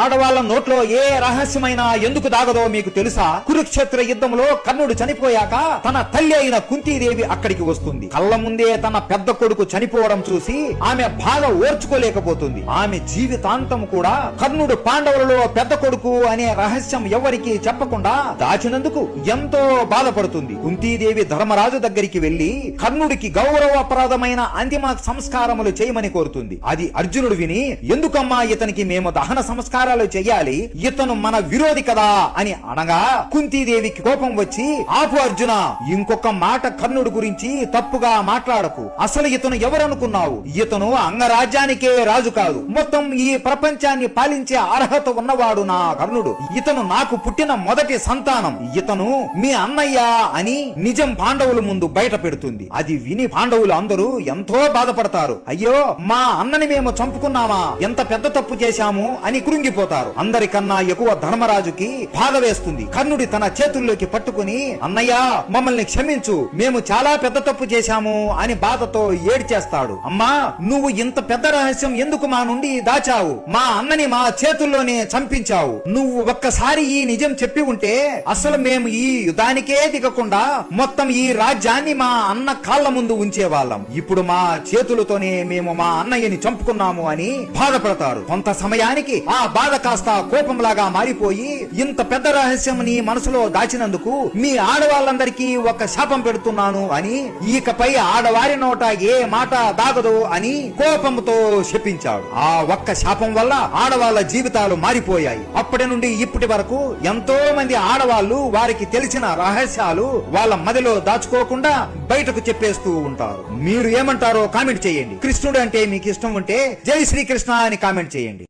ఆడవాళ్ళ నోట్లో ఏ రహస్యమైన ఎందుకు దాగదో మీకు తెలుసా? కురుక్షేత్ర యుద్ధంలో కర్ణుడు చనిపోయాక తన తల్లి అయిన కుంతీదేవి అక్కడికి వస్తుంది. కళ్ళ ముందే తన పెద్ద కొడుకు చనిపోవడం చూసి ఆమె బాధ ఓర్చుకోలేకపోతుంది. ఆమె జీవితాంతం కూడా కర్ణుడు పాండవులలో పెద్ద కొడుకు అనే రహస్యం ఎవరికి చెప్పకుండా దాచినందుకు ఎంతో బాధపడుతుంది. కుంతీదేవి ధర్మరాజు దగ్గరికి వెళ్ళి కర్ణుడికి గౌరవప్రదమైన అంతిమ సంస్కారములు చేయమని కోరుతుంది. అది అర్జునుడు విని ఎందుకమ్మా ఇతనికి మేము దహన సంస్కారం సంస్కారాలు చెయ్యాలి. ఇతను మన విరోధి కదా అని అనగా కుంతీదేవికి కోపం వచ్చి ఆపు అర్జున ఇంకొక మాట కర్ణుడు గురించి తప్పుగా మాట్లాడకు. అసలు ఇతను ఎవరనుకున్నావు? ఇతను అంగరాజ్యానికే రాజు కాదు. మొత్తం ఈ ప్రపంచాన్ని పాలించే అర్హత ఉన్నవాడు నా కర్ణుడు. ఇతను నాకు పుట్టిన మొదటి సంతానం. ఇతను మీ అన్నయ్య అని నిజం పాండవుల ముందు బయట పెడుతుంది. అది విని పాండవులు అందరూ ఎంతో బాధపడతారు. అయ్యో మా అన్నని మేము చంపుకున్నామా? ఎంత పెద్ద తప్పు చేశాము? అని కృంగిపోతారు అందరికన్నా ఎక్కువ ధర్మరాజుకి బాధ వేస్తుంది కర్ణుడి తన చేతుల్లోకి పట్టుకుని అన్నయ్య మమ్మల్ని క్షమించు. మేము చాలా పెద్ద తప్పు చేశాము అని బాధతో ఏడ్చేస్తాడు. అమ్మా నువ్వు ఇంత పెద్ద రహస్యం ఎందుకు మా నుండి దాచావు? మా అన్నని మా చేతుల్లోనే చంపించావు. నువ్వు ఒక్కసారి ఈ నిజం చెప్పి ఉంటే అసలు మేము ఈ యుద్ధానికే దిగకుండా మొత్తం ఈ రాజ్యాన్ని మా అన్న కాళ్ళ ముందు ఉంచేవాళ్ళం. ఇప్పుడు మా చేతులతోనే మేము మా అన్నయ్యని చంపుకున్నాము అని బాధపడతారు. కొంత సమయానికి ఆ బాధ బాధ కాస్త కోపంలాగా మారిపోయి ఇంత పెద్ద రహస్యం నీ మనసులో దాచినందుకు మీ ఆడవాళ్ళందరికీ ఒక శాపం పెడుతున్నాను అని ఇకపై ఆడవారి నోట ఏ మాట దాగదు అని కోపంతో శపించాడు. ఆ ఒక్క శాపం వల్ల ఆడవాళ్ళ జీవితాలు మారిపోయాయి. అప్పటి నుండి ఇప్పటి వరకు ఎంతో మంది ఆడవాళ్ళు వారికి తెలిసిన రహస్యాలు వాళ్ళ మదిలో దాచుకోకుండా బయటకు చెప్పేస్తూ ఉంటారు. మీరు ఏమంటారో కామెంట్ చేయండి. కృష్ణుడు అంటే మీకు ఇష్టం ఉంటే జై శ్రీకృష్ణ అని కామెంట్ చేయండి.